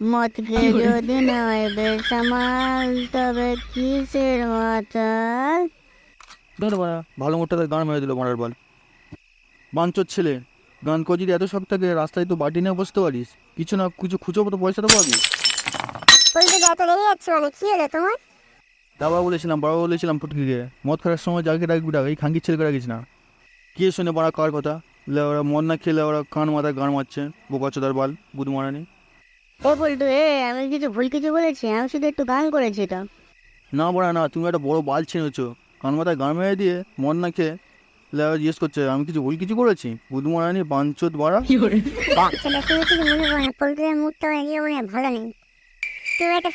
খেয়ে যদি নয় বেসামাল তবে কিসের মাতাল ধর বাড়া। ভালো মোটটা গান মেরে দিল মারার বল। বাঞ্চর ছেলে গান করে যদি এত শখ থাকে রাস্তায় তো বাটি নিয়ে বসতে পারিস। কিছু না কিছু খুঁজো তো পয়সা তো পাবি। বলতে যত লেগে যাচ্ছে মানে কি হলো তোমার? দাবা বলেছিলাম বাবা বলেছিলাম ফুটকিকে মদ খাওয়ার সময় যাকে ডাকবি ডাক এই খাঙ্কির ছেলেকে রাখিস না। কে শুনে বাড়া কার কথা? ওরা মদ না খেলে ওরা কান মাথায় গান মারছে বোকা চোদার বাল বুধ মারানি ও বলতো এ আমি কিছু ভুল কিছু বলেছি আমি শুধু একটু গান করেছি তো না বড়া না তুমি একটা বড় বাল ছেড়েছো কান মাথায় গান মেরে দিয়ে মদ না খেয়ে জিজ্ঞেস করছে আমি কিছু ভুল কিছু করেছি? বুধ মারানি বাঞ্চত বাড়া। মনে পল্টুদের মুডটা মনে ভালো নেই তুমি একটা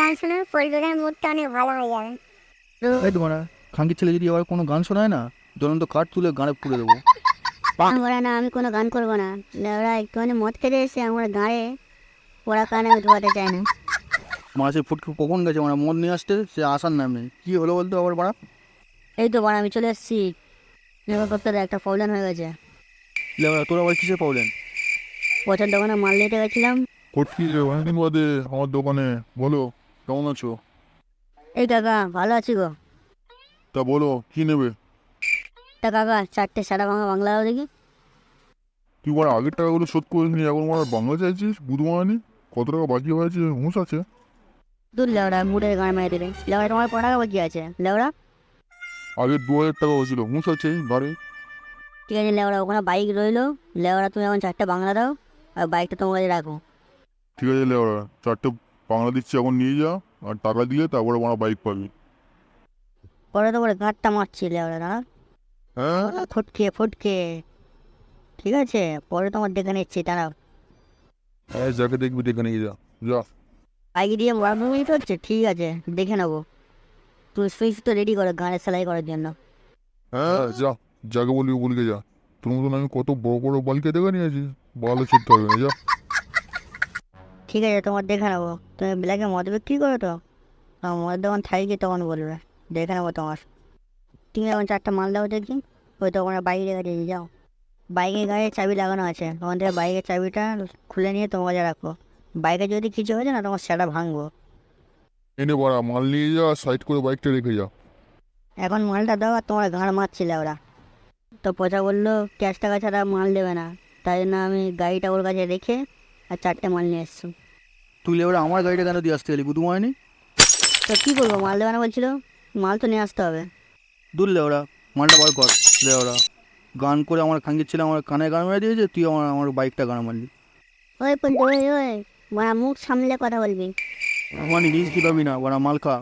গান শোনো পল্টুদের মুডটা অনেক ভালো হয়ে যাবে। এই তোমার খাঙ্কির ছেলে যদি আবার কোনো গান শোনায় না দুরন্ত কাঠ তুলে গানে পুড়ে দেবো। আমরা না আমি কোনো গান করব না। ওরা একটুখানি মদ খেতে এসে আমার গাঁয়ে ওরা কানে ধোয়াতে চাই না। মাসে ফুটকে কখন গেছে? মানে মদ নিয়ে আসতে সে আসার নাম নেই। কী হলো বলতো আবার বাড়া? এই তো বাড়া আমি চলে এসেছি করতে একটা প্রবলেম হয়ে গেছে। লেওয়া তোর আবার কিসে পাবলেন পচার দোকানে মাল নিতে গেছিলাম। ফটকি অনেকদিন বাদে আমার দোকানে। বলো কেমন আছো? এই কাকা ভালো আছি গো। তা বলো কি নেবে? তা কাকা চারটে সাদা ভাঙা বাংলা দেখি। তুই মানে আগের টাকাগুলো শোধ করে নি এখন মানে বাংলা চাইছিস বুধমানি কত টাকা বাকি হয়েছে হুঁশ আছে দূর লেওড়া মুড়ের গান মেরে দিলে লেওড়া তোমার পড়া বাকি আছে লেওড়া আগে দু হাজার টাকা হয়েছিল হুঁশ আছে ঘরে ঠিক আছে লেওড়া ওখানে বাইক রইল লেওড়া তুমি এখন চারটে বাংলা দাও আর বাইকটা তোমার কাছে রাখো ঠিক আছে লে ওরা চারটে বাংলা দিচ্ছি এখন নিয়ে যা আর টাকা দিলে তারপরে আমার বাইক পাবি পরে তো করে গাঁটটা মারছি লেওড়া না হ্যাঁ ফুটকে ফুটকে ঠিক আছে পরে তোমার দেখে নিচ্ছি দাঁড়াও হ্যাঁ যাকে দেখবি দেখে নিয়ে যা যা। বাইক দিয়ে মারামারি হচ্ছে ঠিক আছে দেখে নেব। তুই সুইচ তো রেডি করো গানের সেলাই করার জন্য। হ্যাঁ যা যাকে বলবি বলকে যা। তোর মতন আমি কত বড় বড় বালকে দেখে নিয়েছি ভালো ছিটতে হবে যা। ঠিক আছে তোমার দেখে নেব। তুমি ব্ল্যাকে মদ বিক্রি করো তো? আমার দোকান থাকি তখন বলবে দেখে নেব তোমার। তুমি এখন চারটা মাল দাও দেখি ওই তখন বাইরে গাড়ি যাও। বাইকের গাড়ি চাবি লাগানো আছে। ওখান থেকে বাইকের চাবিটা খুলে নিয়ে তোমার কাছে রাখো বাইকে যদি কিছু হয়েছে না তোমার সেটা ভাঙবো। এনে বাড়া মাল নিয়ে যা সাইড করে বাইকটা রেখে যা। এখন মালটা দাও আর তোমার ঘাড় মারছিলে ওরা। তো পচা বলল ক্যাশ টাকা ছাড়া মাল দেবে না। তাই জন্য আমি গাড়িটা ওর কাছে রেখে আর চারটে মাল নিয়ে এসছি। তুই লেওরা আমার গাড়িটা কেন দিয়ে আসতে গেলি? বুধ মারানি তো কী করব মাল দেবে না বলছিল মাল তো নিয়ে আসতে হবে। দূর লেওরা মালটা বার কর লেওরা গান করে আমার খাঙ্কির ছেলে আমার কানে গান মেরে দিয়েছে তুই আমার আমার বাইকটা গান মারলি ওই পল্টু ওই ওই মানে মুখ সামলে কথা বলবি মানে নিজ কি পাবি না ওরা মাল খা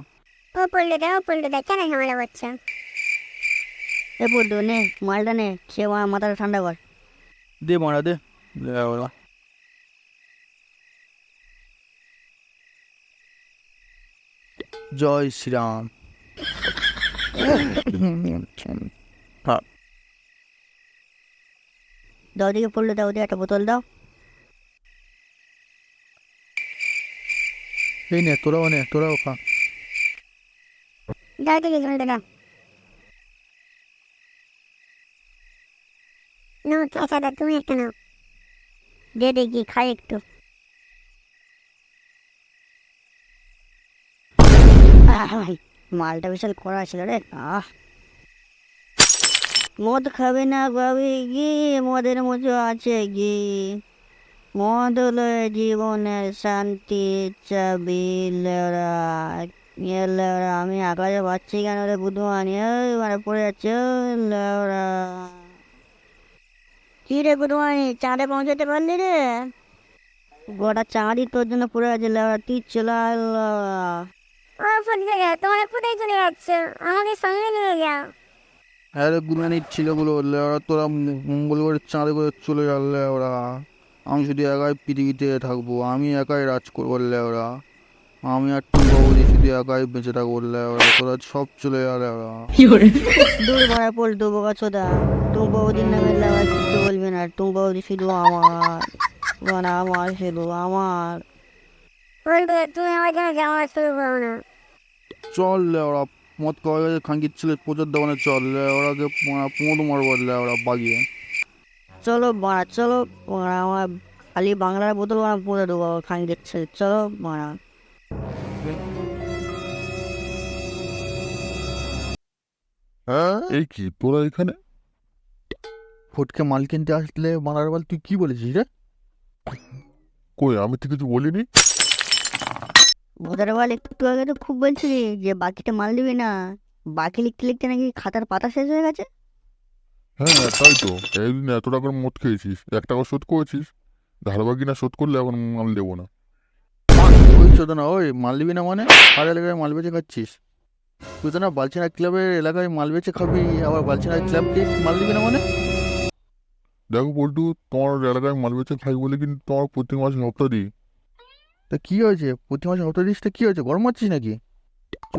ও পল্টুদা ও পল্টুদা কেন ঝামেলা করছ এ পল্টু নে মালটা নে খেয়ে আমার মাথাটা ঠান্ডা কর দে মারা দে জয় শ্রীরাম হ্যাঁ দাও দিকে পড়ল দাও দিয়ে একটা বোতল দাও। এই নে তোরাও নে তোরাও খা। দাও নো আচ্ছা দা তুমি একটা নাও। দে দেখি খাই একটু। মালটা বিশাল করা ছিল রে আহ। মদ খাবে না খাবে কি মদের মতো আছে কি মদ হলো জীবনের শান্তি, চাবি, লেওরা। আমি আকাশে পাচ্ছি কেন রে বুধমান মানে পড়ে যাচ্ছে, লেওরা। কি রে বুধমানি চাঁদে পৌঁছাতে পারলি রে? গোটা চাঁদই তোর জন্য পড়ে আছে, লেওরা। তুই চলে তোমরা কোথায় চলে যাচ্ছ? আমাকে সঙ্গে নিয়ে যাও। হ্যাঁ রে গুরবানির ছেলেগুলো লেওরা তোরা মঙ্গল করে চাঁদে করে চলে গেল লেওরা। আমি শুধু একাই পৃথিবীতে থাকব আমি একাই রাজ করব লেওরা। আমি আর টুম্বাবুদি শুধু একাই বেঁচে থাকব লেওরা তোরা সব চলে গেল লেওরা। দূর ভরা পল্টু বোকা চোদা তুম বৌদির নামে লেওয়া কিছু বলবি না তুম বৌদি শুধু আমার। মানে আমার শুধু আমার। তুমি আমার জন্য যাওয়া শুরু করো না। চল লেওরা মদ গেছে খাঙ্কির ছেলে প্রচার দোকানে চল লেওরাকে পোঁদ মারবো লেওরা বাগিয়ে। চলো বাড়া চলো আমার খালি বাংলার বোতল বানা পরে দেবো খাই দিচ্ছে চলো মারা। এই কি তোরা এখানে? ফটকে মাল কিনতে আসলে মারার বল তুই কি বলেছিস রে? কই আমি তো কিছু বলিনি। ভোটার বল একটু আগে তো খুব বলছিলি যে বাকিটা মাল দিবি না। বাকি লিখতে লিখতে নাকি খাতার পাতা শেষ হয়ে গেছে? হ্যাঁ তাই তো। এইদিন এত টাকার মদ খেয়েছিস এক টাকা শোধ করেছিস। ধার বাকি না শোধ করলে এখন মাল দেবো না। ওই চোদ না ওই মাল দিবি না মানে? আর এলাকায় মাল বেচে খাচ্ছিস? তুই তো না বালচিনা ক্লাবের এলাকায় মাল বেচে খাবি আবার বালচিনা ক্লাবকে মাল দিবি না মানে? দেখো পল্টু তোমার এলাকায় মাল বেচে খাই বলে কিন্তু তোমার প্রত্যেক মাসে সপ্তাহ দিই। তা কি হয়েছে? প্রতি মাসে হপ্তা দিস তা কি হয়েছে? গরম মারছিস নাকি?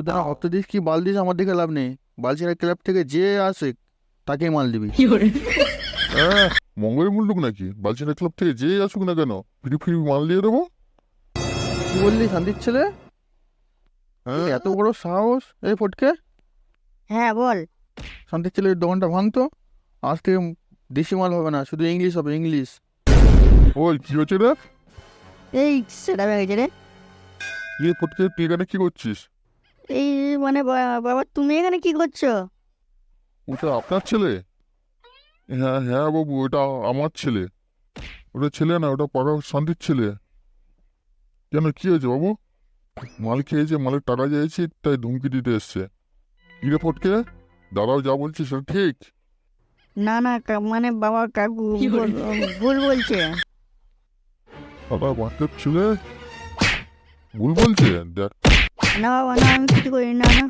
তো হপ্তা দিস কি বাল দিস আমার দেখে লাভ নেই। বালচিনা ক্লাব থেকে যে আসে তাকেই মাল দিবি। হ্যাঁ মঙ্গলের মুল্লুক নাকি? বালচিনা ক্লাব থেকে যে আসুক না কেন ফ্রি ফ্রি মাল দিয়ে দেবো। কি বললি শান্তির ছেলে? হ্যাঁ। এত বড় সাহস এই ফটকে? হ্যাঁ বল। শান্তির ছেলের দোকানটা ভাঙতো? আজ থেকে দেশি মাল হবে না শুধু ইংলিশ হবে ইংলিশ। ওই কি হচ্ছে রে? এই সেটা ভেঙেছে রে। ইয়ে ফটকে তুই এখানে কি করছিস? এই মানে বাবা তুমি এখানে কি করছ? ওটা আপনার ছেলে? হ্যাঁ হ্যাঁ বাবু ওটা আমার ছেলে। ওটা ছেলে না ওটা পাড়া শান্তির ছেলে। কেন কি হয়েছে বাবু? মাল খেয়েছে মালের টাকা চাইছি তাই ধুমকি দিতে এসছে। ইরে ফটকে? দাদাও যা বলছে সেটা ঠিক? না না মানে বাবা কাকু ভুল- ভুল বলছে দাদা বাচ্চার ছেলে ভুল বলছে দেখ না বাবা না আমি কিছু করি না না